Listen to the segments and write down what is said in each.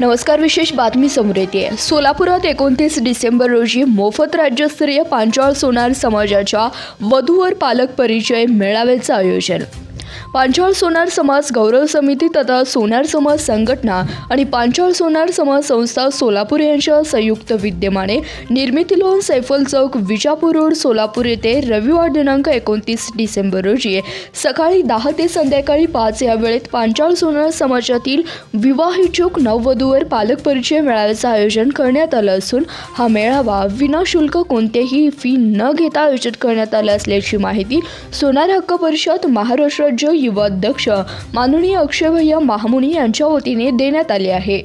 नमस्कार विशेष बातमी समोर येते. सोलापुरात एकोणतीस डिसेंबर रोजी मोफत राज्यस्तरीय पांचाळ सोनार समाजाच्या वधूवर पालक परिचय मेळाव्याचं आयोजन. पांचाळ सोनार समाज गौरव समिती तथा सोनार समाज संघटना आणि पांचाळ सोनार समाज संस्था सोलापूर यांच्या संयुक्त विद्यमाने निर्मिती लोन सैफल चौक विजापूर रोड सोलापूर येथे रविवार दिनांक एकोणतीस डिसेंबर रोजी सकाळी दहा ते संध्याकाळी पाच या वेळेत पांचाळ सोनार समाजातील विवाह इच्छुक नववधूवर पालक परिचय मेळाव्याचं आयोजन करण्यात आलं असून हा मेळावा विनाशुल्क कोणतेही फी न घेता आयोजित करण्यात आला असल्याची माहिती सोनार हक्क परिषद महाराष्ट्र राज्य युवाध्यक्ष माननीय अक्षयभैया महामुनी यांच्या वतीने देण्यात आले आहे.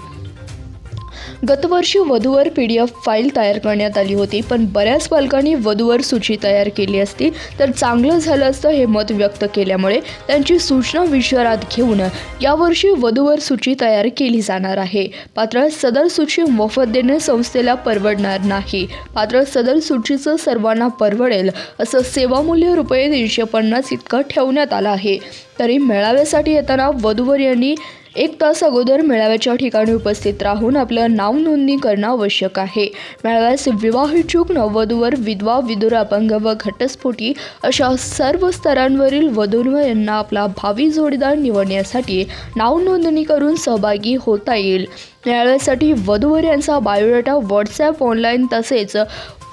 गतवर्षी वधूवर पी डी एफ फाईल तयार करण्यात आली होती पण बऱ्याच पालकांनी वधूवर सूची तयार केली असती तर चांगलं झालं असतं हे मत व्यक्त केल्यामुळे त्यांची सूचना विचारात घेऊन यावर्षी वधूवर सूची तयार केली जाणार आहे. मात्र सदर सूची मोफत देणे संस्थेला परवडणार नाही. मात्र सदर सूचीचं सर्वांना परवडेल असं सेवामूल्य रुपये दीडशे पन्नास इतकं ठेवण्यात आलं आहे. तरी मेळाव्यासाठी येताना वधूवर यांनी एक तास अगोदर मेळाव्याच्या ठिकाणी उपस्थित राहून आपलं नाव नोंदणी करणं आवश्यक आहे. मेळाव्यास विवाहिचूक नववधूवर विधवा विदुर अपंग व घटस्फोटी अशा सर्व स्तरांवरील वधूंवर यांना आपला भावी जोडीदार निवडण्यासाठी नाव नोंदणी करून सहभागी होता येईल. मेळाव्यासाठी वधूवर यांचा बायोडाटा व्हॉट्सॲप ऑनलाईन तसेच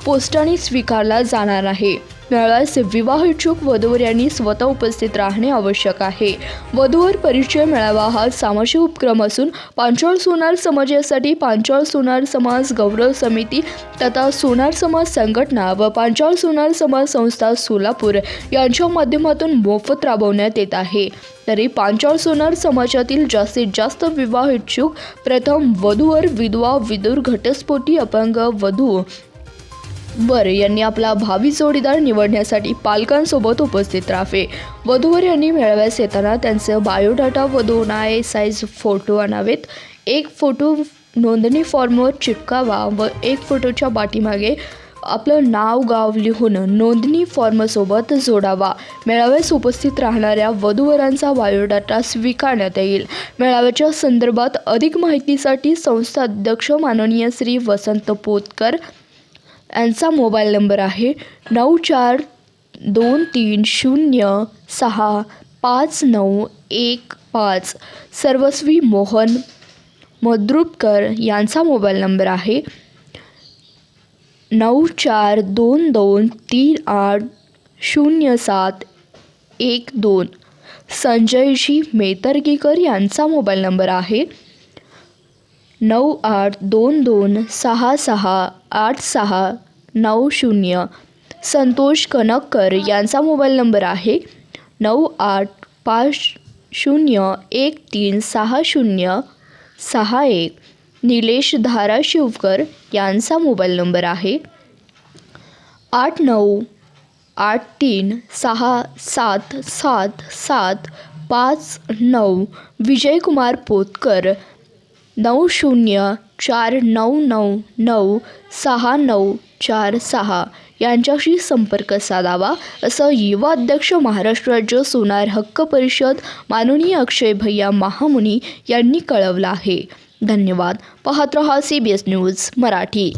पोस्टाने स्वीकारला जाणार आहे. मेळाव्यास विवाह इच्छुक वधूवर यांनी स्वतः उपस्थित राहणे आवश्यक आहे. वधूवर परिचय मेळावा हा सामाजिक उपक्रम असून पांचोळ सोनार समाजासाठी पांचोळ सोनार समाज गौरव समिती तथा सोनार समाज संघटना व पांचाळ सोनार समाज संस्था सोलापूर यांच्या माध्यमातून मोफत राबवण्यात येत आहे. तरी पांचाळ सोनार समाजातील जास्तीत जास्त विवाह इच्छुक प्रथम वधूवर विधवा विदुर घटस्फोटी अपंग वधू वर यांनी आपला भावी जोडीदार निवडण्यासाठी पालकांसोबत उपस्थित राहावे. वधूवर यांनी मेळाव्यास येताना त्यांचं बायोडाटा व दोन आय साईज फोटो आणावेत. एक फोटो नोंदणी फॉर्मवर चिटकावा व एक फोटोच्या पाठीमागे आपलं नाव गाव लिहून नोंदणी फॉर्मसोबत जोडावा. मेळाव्यास उपस्थित राहणाऱ्या वधूवरांचा बायोडाटा स्वीकारण्यात येईल. मेळाव्याच्या संदर्भात अधिक माहितीसाठी संस्था अध्यक्ष माननीय श्री वसंत पोतकर यांचा मोबाईल नंबर आहे नऊ चार दोन तीन शून्य सहा पाच नऊ एक पाच. सर्वस्वी मोहन मद्रुपकर यांचा मोबाईल नंबर आहे नऊ चार दोन दोन तीन आठ शून्य सात एक दोन. संजयजी मेतर्गीकर यांचा मोबाईल नंबर आहे नऊ आठ दोन दोन सहा सहा आठ सहा नऊ शून्य. संतोष कनककर यांचा मोबाईल नंबर आहे नऊ आठ पाच शून्य एक तीन सहा शून्य सहा एक. निलेश धाराशिवकर यांचा मोबाईल नंबर आहे आठ नऊ आठ तीन सहा सात सात सात पाच नऊ. विजयकुमार पोतकर नऊ शून्य चार नऊ नऊ नऊ सहा नऊ चार सहा यांच्याशी संपर्क साधावा असं युवा अध्यक्ष महाराष्ट्र राज्य सोनार हक्क परिषद माननीय अक्षय भैया महामुनी यांनी कळवलं आहे. धन्यवाद. पाहत रहा C B S news Marathi.